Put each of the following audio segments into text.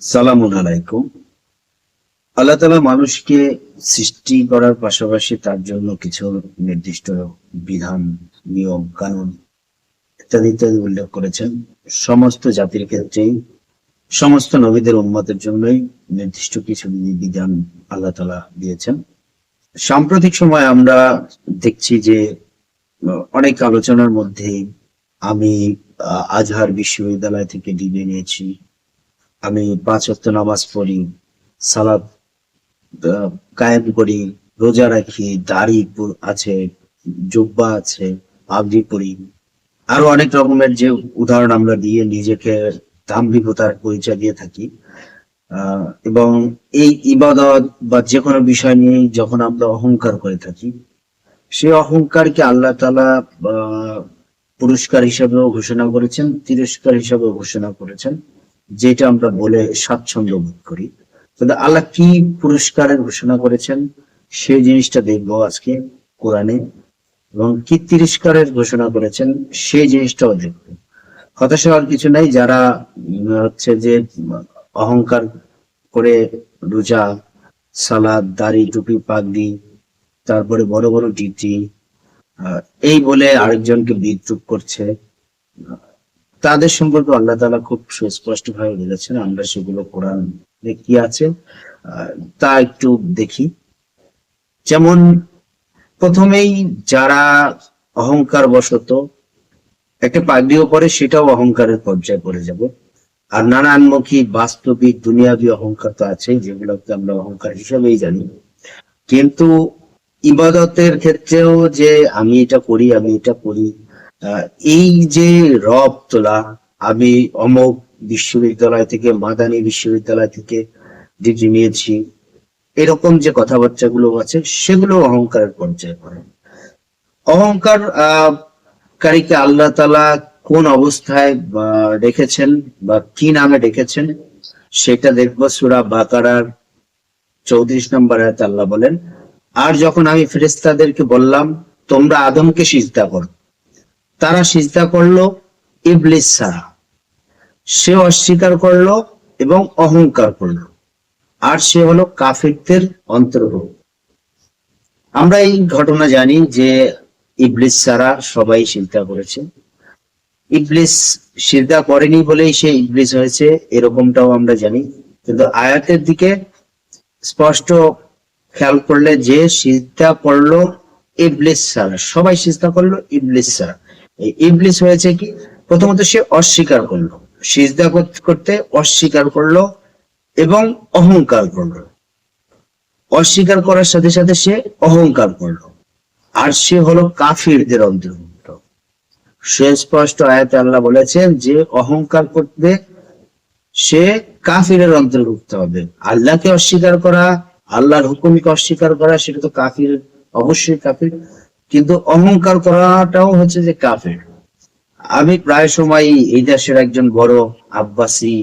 সালাম আলাইকুম। আল্লাহ তালা মানুষকে সৃষ্টি করার পাশাপাশি তার জন্য কিছু নির্দিষ্ট বিধান, নিয়ম, কানুন ইত্যাদি ইত্যাদি উল্লেখ করেছেন। সমস্ত জাতির ক্ষেত্রেই, সমস্ত নবীদের উন্মতের জন্যই নির্দিষ্ট কিছু বিধান আল্লাহ তালা দিয়েছেন। সাম্প্রতিক সময় আমরা দেখছি যে, অনেক আলোচনার মধ্যে আমি আজহার বিশ্ববিদ্যালয় থেকে ডিগ্রি নিয়েছি। আমি পাঁচ ওয়াক্ত নামাজ পড়ি সালাদ কায়েম করি, রোজা রাখি, দাড়ি আছে, জুব্বা আছে, পাগড়ি পরি। আরও অনেক রকমের যে উদাহরণ আমরা দিয়ে নিজেকে দাম্ভিকতার পরিচয় দিয়ে থাকি এবং এই ইবাদত বা যে কোনো বিষয় নিয়ে যখন আমরা অহংকার করে থাকি, সেই অহংকারকে আল্লাহ তালা পুরস্কার হিসাবেও ঘোষণা করেছেন, তিরস্কার হিসাবেও ঘোষণা করেছেন, যেটা আমরা বলে স্বাচ্ছন্দ্য বোধ করি। কিন্তু আল্লাহ কি পুরস্কারের ঘোষণা করেছেন সেই জিনিসটা দেখব আজকে কোরআনে। এবং কি তিরস্কারের ঘোষণা করেছেন সেই জিনিসটাও দেখব। হতাশ হওয়ার কিছু নাই, যারা হচ্ছে যে অহংকার করে রোজা, সালাদ, দাড়ি, টুপি, পাগড়ি, তারপরে বড় বড় ডিউটি এই বলে আরেকজনকে বিদ্রুপ করছে। তাদের সম্পর্কে আল্লাহ তালা খুব সুস্পষ্ট ভাবে বলেছেন, আমরা সেগুলো কোরআন কি আছে তা একটু দেখি। যেমন, প্রথমেই যারা অহংকার বশত একটা পাগড়িও পরে সেটাও অহংকারের পর্যায়ে পড়ে যাবে। আর নানানমুখী বাস্তবিক দুনিয়াবি অহংকার তো আছে যেগুলোকে আমরা অহংকার হিসেবেই জানি। কিন্তু ইবাদতের ক্ষেত্রেও যে আমি এটা করি, আমি এটা করি এই যে রব তোলা, আমি অমুক বিশ্ববিদ্যালয় থেকে, মাদানী বিশ্ববিদ্যালয় থেকে ডিগ্রি নিয়েছি, এরকম যে কথাবার্তা গুলো আছে, সেগুলো অহংকারের পর্যায়ে পড়ে। অহংকার, আহ, কারীকে আল্লাহ তালা কোন অবস্থায় রেখেছেন বা কি নামে ডেকেছেন, সেটা দেখব সুরা বাকারার চৌত্রিশ নম্বর আল্লাহ বলেন, আর যখন আমি ফেরেস্তাদেরকে বললাম, তোমরা আদমকে সিজদা করো। তারা সিজদা করল ইবলিস সারা সে অস্বীকার করল এবং অহংকার করল। আর সে হলো কাফিরদের অন্তর্ভুক্ত। আমরা এই ঘটনা জানি যে ইবলিস সারা সবাই চিন্তা করেছে। ইবলিস সিজদা করেনি বলেই সে ইবলিস হয়েছে, এরকমটাও আমরা জানি। কিন্তু আয়াতের দিকে স্পষ্ট খেয়াল করলে যে সিজদা করল ইবলিস সারা সবাই সিজদা করল ইবলিস সারা এই ইবলিস হয়েছে কি? প্রথমত সে অস্বীকার করল, সিজদা কর- করতে অস্বীকার করল এবং অহংকার করল। অস্বীকার করার সাথে সাথে সে অহংকার করল। আর সে হলো কাফিরদের অন্তর্ভুক্ত। সুস্পষ্ট আয়াতে আল্লাহ বলেছেন যে অহংকার করবে সে কাফিরের অন্তর্ভুক্ত হবে। আল্লাহকে অস্বীকার করা, আল্লাহর হুকুমকে অস্বীকার করা, সেটা তো কাফির, অবশ্যই কাফির। কিন্তু অহংকার করাটাও হচ্ছে যে কাফির। আমি প্রায় সময় এই দেশের একজন বড় আব্বাসী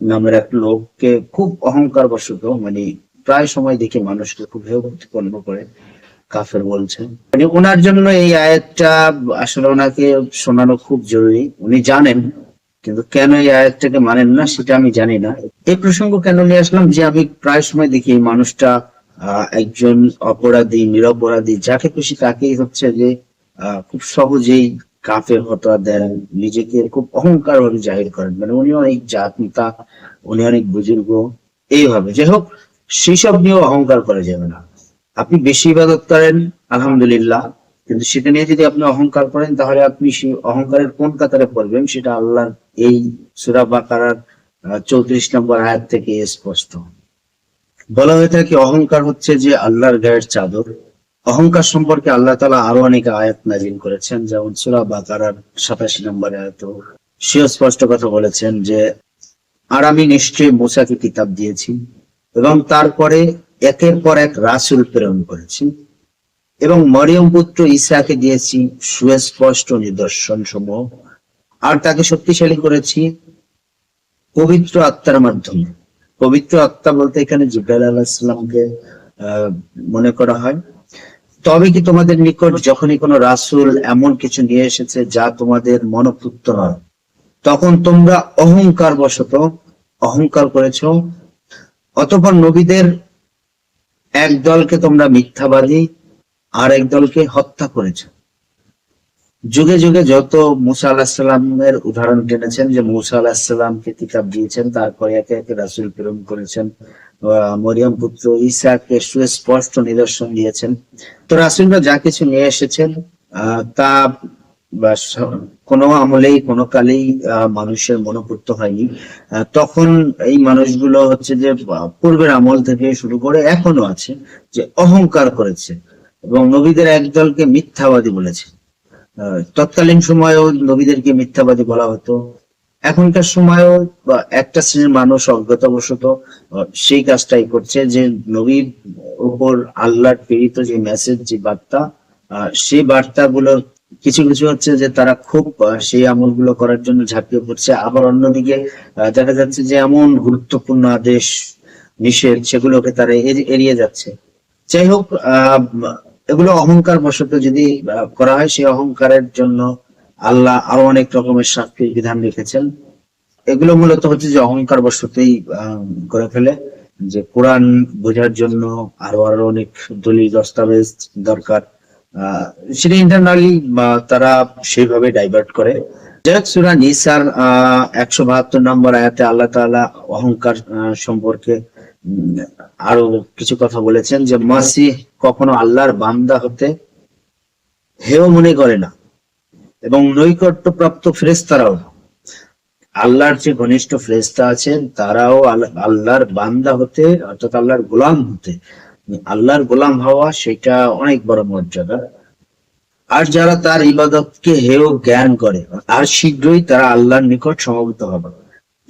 নামের এক লোককে খুব অহংকার বশত মানে প্রায় সময় দেখি মানুষকে খুব প্রতিপন্ন করে। কাফের বলছেন। মানে ওনার জন্য এই আয়াতটা আসলে ওনাকে শোনানো খুব জরুরি। উনি জানেন, কিন্তু কেন এই আয়াতটাকে মানেন না সেটা আমি জানি না। এই প্রসঙ্গ কেন নিয়ে আসলাম যে আমি প্রায় সময় দেখি এই মানুষটা একজন অপরাধী নিরপরাধী যাকে খুশি তাকেই হচ্ছে যে খুব সহজেই কাফের হতা দেন, নিজেকে খুব অহংকার ভাবে জাহির করেন। মানে উনি অনেক জাতনেতা, উনি অনেক বুজুর্গ, এইভাবে। যাই হোক সেসব নিয়েও অহংকার করা যাবে না। আপনি বেশি ইবাদত করেন, আলহামদুলিল্লাহ। কিন্তু সেটা নিয়ে যদি আপনি অহংকার করেন, তাহলে আপনি অহংকারের কোন কাতারে পড়বেন? সেটা আল্লাহর এই সুরা বাকারার চৌত্রিশ নম্বর আয়াত থেকে স্পষ্ট। বলা হয়ে থাকে, অহংকার হচ্ছে যে আল্লাহর গায়ের চাদর। অহংকার সম্পর্কে আল্লাহ তালা আরও অনেক আয়াত নাজিল করেছেন, যেমন সুরা বাকারার সাতাশি নম্বর আয়াত সেও স্পষ্ট কথা বলেছেন যে, আর আমি নিশ্চয়ই মোসাকে কিতাব দিয়েছি এবং তারপরে একের পর এক রাসুল প্রেরণ করেছি এবং মরিয়ম পুত্র ঈসাকে দিয়েছি সুস্পষ্ট নিদর্শন সমূহ আর তাকে শক্তিশালী করেছি পবিত্র আত্মার মাধ্যমে। পবিত্র আত্মা বলতে এখানে জিব্রাইল আহ, মনে করা হয়। তবে কি তোমাদের নিকট যখনই কোনো রাসূল এমন কিছু নিয়ে এসেছে যা তোমাদের মনোপুত্র নয়, তখন তোমরা অহংকার বশত অহংকার করেছ। অতঃপর নবীদের এক দলকে তোমরা মিথ্যাবাদী আর এক দলকে হত্যা করেছ। যুগে যুগে যত মুসা আলাহিসাল্লামের উদাহরণ টেনেছেন, যে মুসা আলাহিসাল্লামকে কিতাব দিয়েছেন, তারপরে একে একে রাসুল প্রেরণ করেছেন মরিয়ম পুত্র ঈসাকে সুস্পষ্ট নিদর্শন দিয়েছেন। তো রাসুলরা যা কিছু নিয়ে এসেছেন তা কোনো আমলেই, কোনো কালেই মানুষের মনোপুত্র হয়নি। তখন এই মানুষগুলো হচ্ছে যে পূর্বের আমল থেকে শুরু করে এখনও আছে, যে অহংকার করেছে এবং নবীদের একদলকে মিথ্যাবাদী বলেছে। তৎকালীন সময়েও নবীদেরকে মিথ্যাবাদী বলা হতো। এখনকার সময়েও, বা একটা শ্রেণির মানুষ অজ্ঞতাবশত সেই কাজটাই করছে যে নবীর উপর আল্লাহর প্রেরিত যে মেসেজ যে বার্তা সেই বার্তাগুলোর কিছু কিছু হচ্ছে যে তারা খুব সেই আমলগুলো করার জন্য ঝাঁপিয়ে পড়ছে। আবার অন্যদিকে দেখা যাচ্ছে যে এমন গুরুত্বপূর্ণ আদেশ, নিষেধ সেগুলোকে তারা এড়িয়ে যাচ্ছে। যাই হোক এগুলো অহংকার বশত যদি করা হয়, সেই অহংকারের জন্য আল্লাহ আরও অনেক রকমের শাস্তির বিধান রেখেছেন। এগুলো মূলত হচ্ছে যে অহংকার বশতই করে ফেলে। যে কোরআন বোঝার জন্য আরও আরও অনেক দলিল, দস্তাবেজ দরকার। সেটা ইন্টারনালি তারা সেইভাবে ডাইভার্ট করে। যাই সুরা নিসার একশো বাহাত্তর নম্বর আয়াতে আল্লাহ তাআলা অহংকার সম্পর্কে আরও কিছু কথা বলেছেন যে, মাসিহ কখনো আল্লাহর বান্দা হতে হেয় মনে করে না এবং নৈকট্য প্রাপ্ত ফেরেস্তারাও আল্লাহর যে ঘনিষ্ঠ ফেরেস্তা আছেন, তারাও আল- আল্লাহর বান্দা হতে, অর্থাৎ আল্লাহর গোলাম হতে আল্লাহর গোলাম হওয়া সেটা অনেক বড় মর্যাদা। আর যারা তার ইবাদতকে হেয় জ্ঞান করে, আর শীঘ্রই তারা আল্লাহর নিকট সমবেত হবে।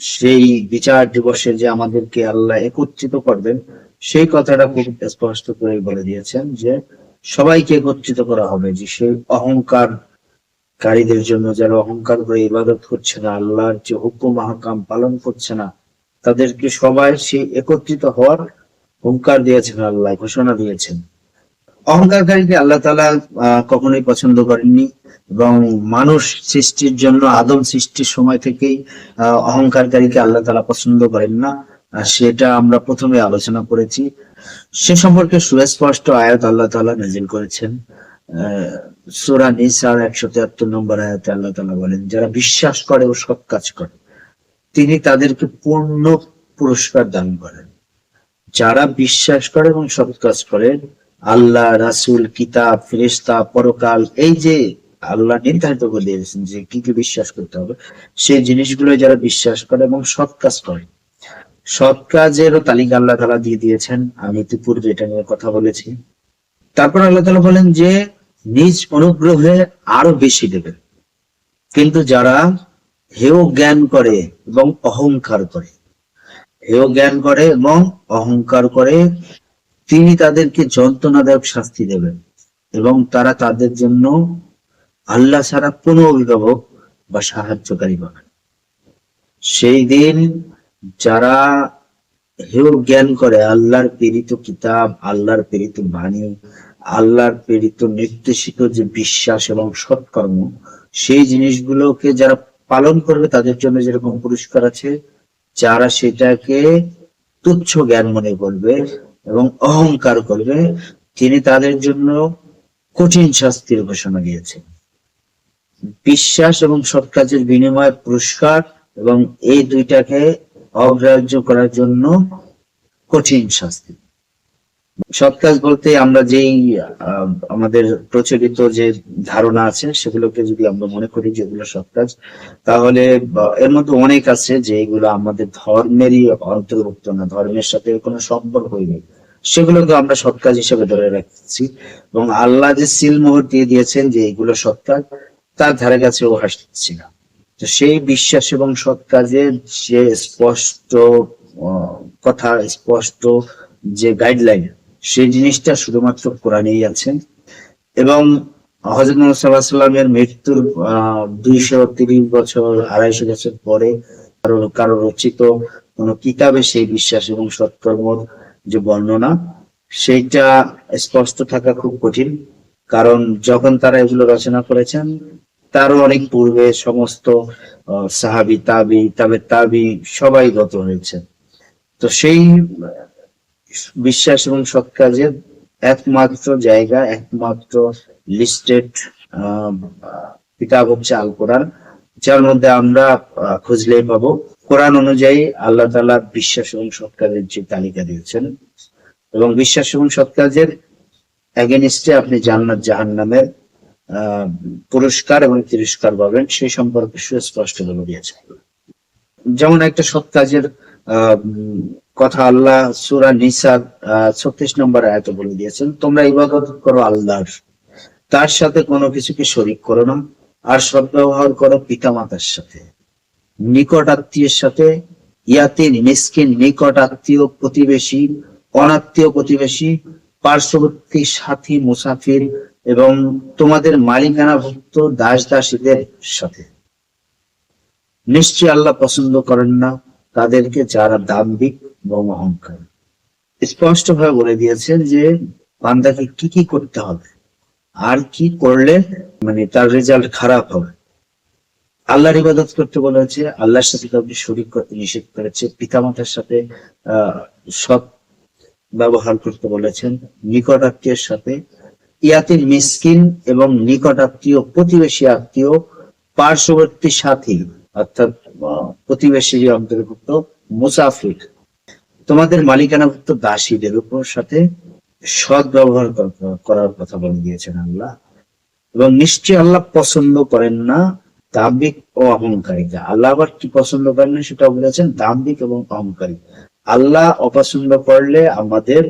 সেই বিচার দিবসে যে আমাদেরকে আল্লাহ একত্রিত করবেন, সেই কথাটা খুব স্পষ্ট করে বলে দিয়েছেন যে, সবাইকে একত্রিত করা হবে যে সেই অহংকার কারীদের জন্য যারা অহংকার করে ইবাদত করছে না, আল্লাহর যে হুকুম আহকাম পালন করছে না, তাদেরকে সবাই সেই একত্রিত হওয়ার হুঙ্কার দিয়েছেন আল্লাহ, ঘোষণা দিয়েছেন। অহংকারকারীকে আল্লাহ তালা কখনোই পছন্দ করেননি এবং মানুষ সৃষ্টির জন্য, আদম সৃষ্টির সময় থেকেই অহংকারকারীকে আল্লাহ তালা পছন্দ করেন না। সেটা আমরা প্রথমে আলোচনা করেছি। সে সম্পর্কে সুস্পষ্ট আয়াত আল্লাহ তালা নাজিল করেছেন। সুরা নিসার একশো তিয়াত্তর নম্বর আয়াতে আল্লাহ তালা বলেন, যারা বিশ্বাস করে ও সব কাজ করে, তিনি তাদেরকে পূর্ণ পুরস্কার দান করেন। যারা বিশ্বাস করে এবং সৎ কাজ করে, আল্লাহ, রাসূল, কিতাব, ফেরেশতা, পরকাল, এই যে আল্লাহ নির্ধারিত করে দিয়েছেন যে কি কি বিশ্বাস করতে হবে, সেই জিনিসগুলো যারা বিশ্বাস করে এবং সৎ কাজ করে, সৎ কাজেরও তালিকা আল্লাহ তালা দিয়ে দিয়েছেন। আমি ইতিপূর্বে এটা নিয়ে কথা বলেছি। তারপর আল্লাহ তালা বলেন যে, নিজ অনুগ্রহে আরও বেশি দেবেন। কিন্তু যারা হেয় জ্ঞান করে এবং অহংকার করে হেয় জ্ঞান করে এবং অহংকার করে তিনি তাদেরকে যন্ত্রণাদায়ক শাস্তি দেবেন এবং তারা তাদের জন্য আল্লাহ ছাড়া কোনো অভিভাবক বা সাহায্যকারী পাবে সেই দিন যারা হেয় জ্ঞান করে, আল্লাহর প্রেরিত কিতাব, আল্লাহর প্রেরিত বাণী, আল্লাহর প্রেরিত নির্দেশিত যে বিশ্বাস এবং সৎকর্ম, সেই জিনিসগুলোকে যারা পালন করবে, তাদের জন্য যেরকম পুরস্কার আছে যারা সেটাকে তুচ্ছ জ্ঞান মনে করবে এবং অহংকার করবে, তিনি তাদের জন্য কঠিন শাস্তির ঘোষণা দিয়েছেন। বিশ্বাস এবং সৎ কাজের বিনিময়ে পুরস্কার এবং এই দুইটাকে অগ্রাহ্য করার জন্য কঠিন শাস্তি। সৎ কাজ বলতে আমরা যেই আমাদের প্রচলিত যে ধারণা আছে, সেগুলোকে যদি আমরা মনে করি যেগুলো সৎ কাজ তাহলে এর মধ্যে অনেক আছে যে এগুলো আমাদের ধর্মেরই অন্তর্ভুক্ত না, ধর্মের সাথে কোনো সম্পর্কই নেই। সেগুলোকে আমরা সৎ কাজ হিসেবে ধরে রাখছি। এবং আল্লাহ যে সিলমোহর দিয়ে দিয়েছেন যে এগুলো সৎ কাজ তার ধারে কাছেও হাসছি না। তো সেই বিশ্বাস এবং সৎ কাজের যে স্পষ্ট কথা, স্পষ্ট যে গাইডলাইন সেই জিনিসটা শুধুমাত্র কোরআনেই আছে। এবং হজরত মোহাম্মদ সাল্লাহ সাল্লামের মৃত্যুর দুইশো তিরিশ বছর, আড়াইশো বছর পরে কারও রচিত কোন কিতাবে সেই বিশ্বাস এবং সৎকর্মর যে বর্ণনা, সেইটা স্পষ্ট থাকা খুব কঠিন। কারণ যখন তারা এগুলো রচনা করেছেন, তারও অনেক পূর্বে সমস্ত সাহাবি, তাবি, তাবে তাবি সবাই গত হয়েছে তো সেই বিশ্বাস এবং সৎ কাজের একমাত্র জায়গা একমাত্র লিস্টেড কিতাব হচ্ছে আল কোরআন যার মধ্যে আমরা খুঁজলেই পাবো। কোরআন অনুযায়ী আল্লাহ তালা বিশ্বাস এবং সৎ কাজের যে তালিকা দিয়েছেন এবং বিশ্বাস এবং সৎ কাজের এগেনিস্টে আপনি জান্নাত জাহান্নামের আহ, পুরস্কার এবং তিরস্কার পাবেন সেই সম্পর্কে সুস্পষ্ট বলে দিয়েছে। যেমন একটা সৎ কাজের কথা আল্লাহ সুরা নিসার ছত্রিশ নম্বর আয়ত বলে দিয়েছেন, তোমরা ইবাদত করো আল্লাহর। তার সাথে কোনো কিছুকে শরিক করো না, আর সদ্ব্যবহার করো পিতামাতার সাথে। নিকট আত্মীয়ের সাথে ইয়াতে মিসকিন, নিকট আত্মীয় প্রতিবেশী, অনাত্মীয় প্রতিবেশী, পার্শ্ববর্তী সাথী, মুসাফির এবং তোমাদের মালিকানাভুক্ত দাস দাসীদের সাথে। নিশ্চয়ই আল্লাহ পছন্দ করেন না তাদেরকে যারা দাম্ভিক এবং অহংকার স্পষ্ট ভাবে বলে দিয়েছেন যে বান্দাকে কি কি করতে হবে, আর কি করলে মানে তার রেজাল্ট খারাপ হবে। আল্লাহর ইবাদত করতে বলেছে আল্লাহর সাথে কাউকে শরীক করতে নিষেধ করেছে পিতামাতার সাথে, আহ, সৎ ব্যবহার করতে বলেছেন নিকট আত্মীয়ের সাথে। ইয়াতির মিসকিন এবং নিকট আত্মীয় প্রতিবেশী আত্মীয়, পার্শ্ববর্তী সাথী, অর্থাৎ প্রতিবেশী অন্তর্ভুক্ত, মুসাফির। তোমাদের মালিকানাভুক্ত দাসীদের উপর সাথে সৎ ব্যবহার করার কথা বলে দিয়েছেন আল্লাহ। এবং নিশ্চয় আল্লাহ পছন্দ করেন না দাম্ভিক ও অহংকারিতা আল্লাহ আবার কি পছন্দ করেন না সেটা বলেছেন, দাম্ভিক এবং অহংকারী। আল্লাহ অপছন্দ করলে আমাদের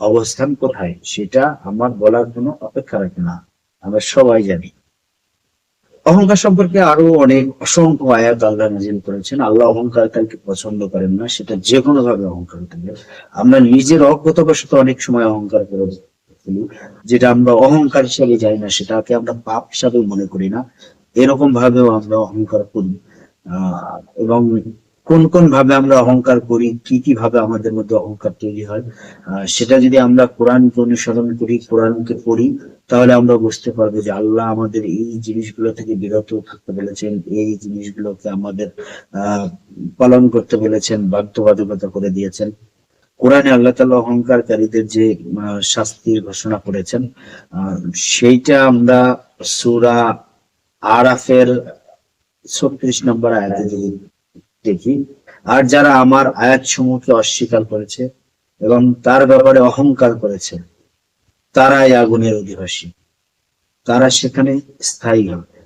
অবস্থান কোথায় সেটা আমার বলার কোনো অপেক্ষা রাখে না। আমরা সবাই জানি। অহংকার সম্পর্কে আরও অনেক অসংখ্য আয়াত আল্লাহ নাজিল করেছেন। আল্লাহ অহংকারকে পছন্দ করেন না, সেটা যে কোনো ভাবে অহংকার থাকে আমরা নিজের অজ্ঞতাবশত অনেক সময় অহংকার করে ফেলি যেটা আমরা অহংকার হিসাবে যাই না, সেটাকে আমরা পাপ হিসাবে মনে করি না। এরকম ভাবেও আমরা অহংকার করি। এবং কোন কোন ভাবে আমরা অহংকার করি, কি কি ভাবে আমাদের মধ্যে অহংকার তৈরি হয় সেটা যদি আমরা কোরআন অনুসরণ করি, কোরআনকে পড়ি, তাহলে আমরা বুঝতে পারব যে আল্লাহ আমাদের এই জিনিসগুলো থেকে বিরত থাকতে বলেছেন, এই জিনিসগুলোকে আমাদের পালন করতে বলেছেন, বাধ্যবাধকতা করে দিয়েছেন। কোরআনে আল্লাহ তাআলা অহংকারকারীদের যে শাস্তির ঘোষণা করেছেন সেইটা আমরা সূরা আরাফের ছত্রিশ নম্বর আয়াতে দেখি। আর যারা আমার আয়াত সমূহকে অস্বীকার করেছে এবং তার ব্যাপারে অহংকার করেছে, তারাই আগুনের অধিবাসী। তারা সেখানে স্থায়ী হবে।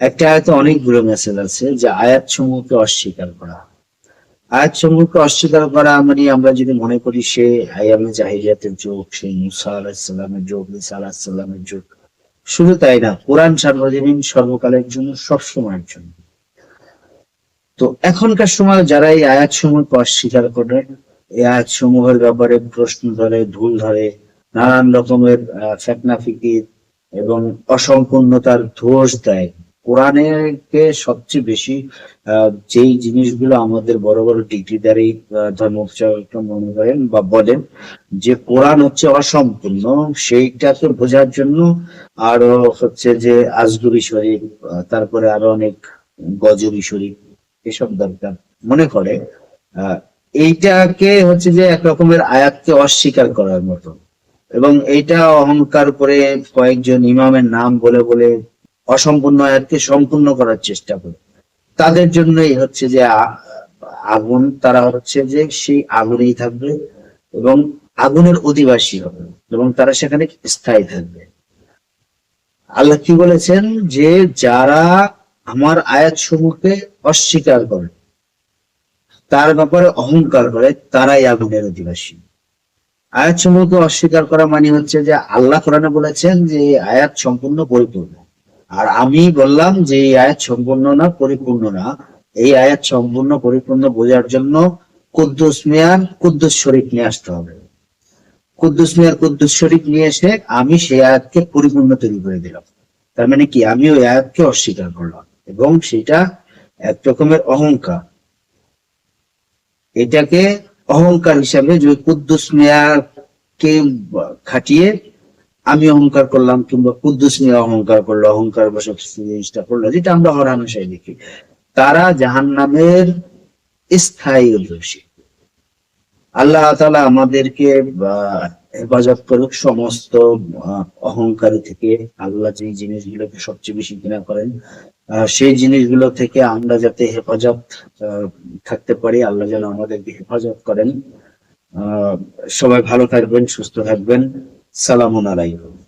একটা আয়াতে অনেকগুলো মেসেজ আছে যে আয়াত সমূহকে অস্বীকার করা। আয়াত সমূহকে অস্বীকার করা মানে আমরা যদি মনে করি সে আয়ামে জাহিরিয়াতের যুগ সেই মুসা আলাহিসাল্লামের যুগ, ঈসা আলাহিসাল্লামের যুগ। শুধু তাই না, কোরআন সার্বজনীন, সর্বকালের জন্য, সবসময়ের জন্য। তো এখনকার সময় যারা এই আয়াত সমূহকে অস্বীকার করে এই আয়াত সমূহের ব্যাপারে প্রশ্ন ধরে ভুল ধরে নানান রকমের আহ, ফেতনা ফিকির এবং অসম্পূর্ণতার দোষ দেয়। কোরআনকে সবচেয়ে বেশি যেই জিনিসগুলো আমাদের বড় বড় ডিগ্রি ডিগ্রিদারি ধর্ম মনে করেন বা বলেন যে কোরআন হচ্ছে অসম্পূর্ণ সেইটাকে বোঝার জন্য আরও হচ্ছে যে আজগুরি শরীফ তারপরে আরও অনেক গজবি শরীফ এসব দরকার। মনে করে এইটাকে হচ্ছে যে এক রকমের আয়াতকে অস্বীকার করার মতো। এবং এইটা অহংকার করে কয়েকজন ইমামের নাম বলে বলে অসম্পূর্ণ আয়াতকে সম্পূর্ণ করার চেষ্টা করে। তাদের জন্যই হচ্ছে যে আগুন, তারা হচ্ছে যে সেই আগুনেই থাকবে এবং আগুনের অধিবাসী হবে এবং তারা সেখানে স্থায়ী থাকবে। আল্লাহ কি বলেছেন যে যারা আমার আয়াত সমূহকে অস্বীকার করে। তার ব্যাপারে অহংকার করে, তারাই আগুনের অধিবাসী। আয়াত সমূহকে অস্বীকার করা মানে হচ্ছে যে আল্লাহ কোরআনে বলেছেন যে এই আয়াত সম্পূর্ণ পরিপূর্ণ। আর আমি বললাম যে এই আয়াত সম্পূর্ণ না, পরিপূর্ণ না। এই আয়াত সম্পূর্ণ পরিপূর্ণ বোঝার জন্য কুদ্দুস মিয়ার কুদ্দুস শরীফ নিয়ে আসতে হবে। কুদ্দুস মিয়ার কুদ্দুস শরীফ নিয়ে এসে আমি সেই আয়াতকে পরিপূর্ণ তৈরি করে দিলাম। তার মানে কি? আমি ওই আয়াতকে অস্বীকার করলাম। এবং সেটা এক রকমের অহংকার। এটাকে অহংকার হিসাবে যে কুদ্দুস মিয়ার খাটিয়ে আমি অহংকার করলাম কিংবা কুদ্দুস নিয়ে অহংকার করল, অহংকার বসে জিনিসটা করল, যেটা আমরা হরামেশাই দেখি তারা জাহান নামের স্থায়ী অধিবাসী আল্লাহ তালা আমাদেরকে হেফাজত করুক সমস্ত অহংকারী থেকে। আল্লাহ যে জিনিসগুলোকে সবচেয়ে বেশি ঘৃণা করেন সেই জিনিসগুলো থেকে আমরা যাতে হেফাজত থাকতে পারি, আল্লাহ যেন আমাদেরকে হেফাজত করেন। সবাই ভালো থাকবেন, সুস্থ থাকবেন। সালামুন আলাইকুম।